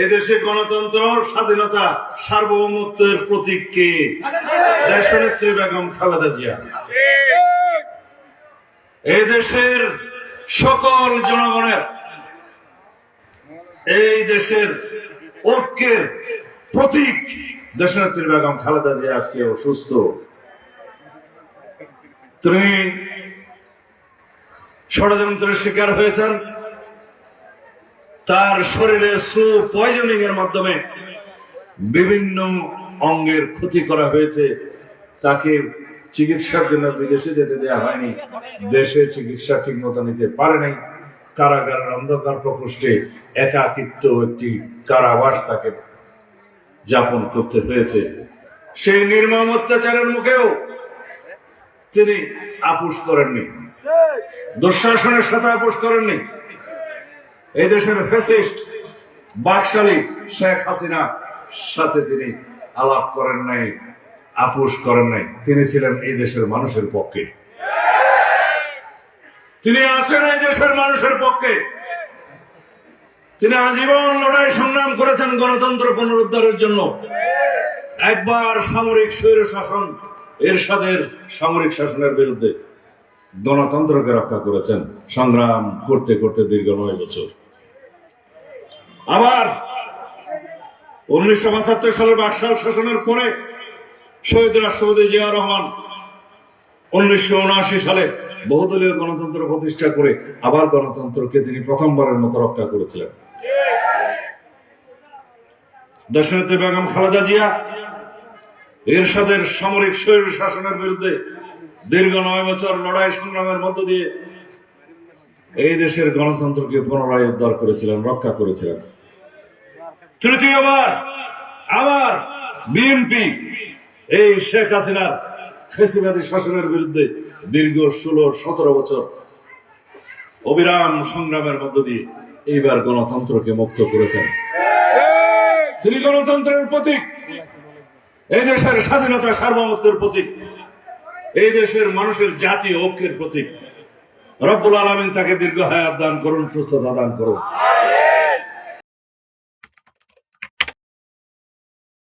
এই দেশে গণতন্ত্র, স্বাধীনতা, সার্বভৌমত্বের প্রতীক কে? দেশনেত্রী বেগম খালেদা জিয়া। দেশের সকল জনগণের, এই দেশের ঐক্যের প্রতীক দেশ দেশনেত্রী বেগম খালেদা জিয়া আজকে অসুস্থ। তিনি ষড়যন্ত্রের শিকার হয়েছেন। তার শরীরে সু পয়জনিং এর মাধ্যমে বিভিন্ন অঙ্গের ক্ষতি করা হয়েছে। তাকে চিকিৎসার জন্য বিদেশে যেতে দেওয়া হয়নি। দেশে চিকিৎসা ঠিক মতো নিতে পারে নাই। কারাগারের অন্ধকার প্রকোষ্ঠে একাকিত্ব একটি কারাবাস তাকে যাপন করতে হয়েছে। সেই নির্মম অত্যাচারের মুখেও তিনি আপোষ করেননি। দুঃশাসনের সাথে আপোষ করেননি। এই দেশের ফেসিস্ট বাকশালী শেখ হাসিনা সাথে তিনি আলাপ করেন নাই, আপোষ করেন নাই। তিনি ছিলেন এই দেশের মানুষের পক্ষে। তিনি আছেন এই দেশের মানুষের পক্ষে। তিনি আজীবন লড়াই সংগ্রাম করেছেন গণতন্ত্র পুনরুদ্ধারের জন্য। একবার সামরিক স্বৈর শাসন এরশাদের সামরিক শাসনের বিরুদ্ধে গণতন্ত্রকে রক্ষা করেছেন। সংগ্রাম করতে করতে দীর্ঘ নয় বছর। আবার উনিশশো পঁচাত্তর সালের বাকশাল শাসনের পরে শহীদ রাষ্ট্রপতি জিয়া রহমান উনিশশো উনআশি সালে বহুদলীয় গণতন্ত্র প্রতিষ্ঠা করে আবার গণতন্ত্রকে তিনি প্রথমবারের মতো রক্ষা করেছিলেন। দেশনেত্রী বেগম খালেদা জিয়া এরশাদের সামরিক স্বৈর শাসনের বিরুদ্ধে দীর্ঘ নয় বছর লড়াই সংগ্রামের মধ্য দিয়ে এই দেশের গণতন্ত্রকে পুনরায় উদ্ধার করেছিলেন, রক্ষা করেছিলেন। তৃতীয়বার আবার বিএনপি এই শেখ হাসিনার ফেসিবাদী শাসনের বিরুদ্ধে দীর্ঘ ষোলো, সতেরো বছর অবিরাম সংগ্রামের মধ্য দিয়ে এইবার গণতন্ত্রকে মুক্ত করেছেন। তিনি গণতন্ত্রের প্রতীক, এই দেশের স্বাধীনতা সার্বভৌমত্বের প্রতীক, এই দেশের মানুষের জাতীয় ঐক্যের প্রতীক। রব্বুল আলমিন তাকে দীর্ঘ হায়াত দান করুন, সুস্থতা দান করুন।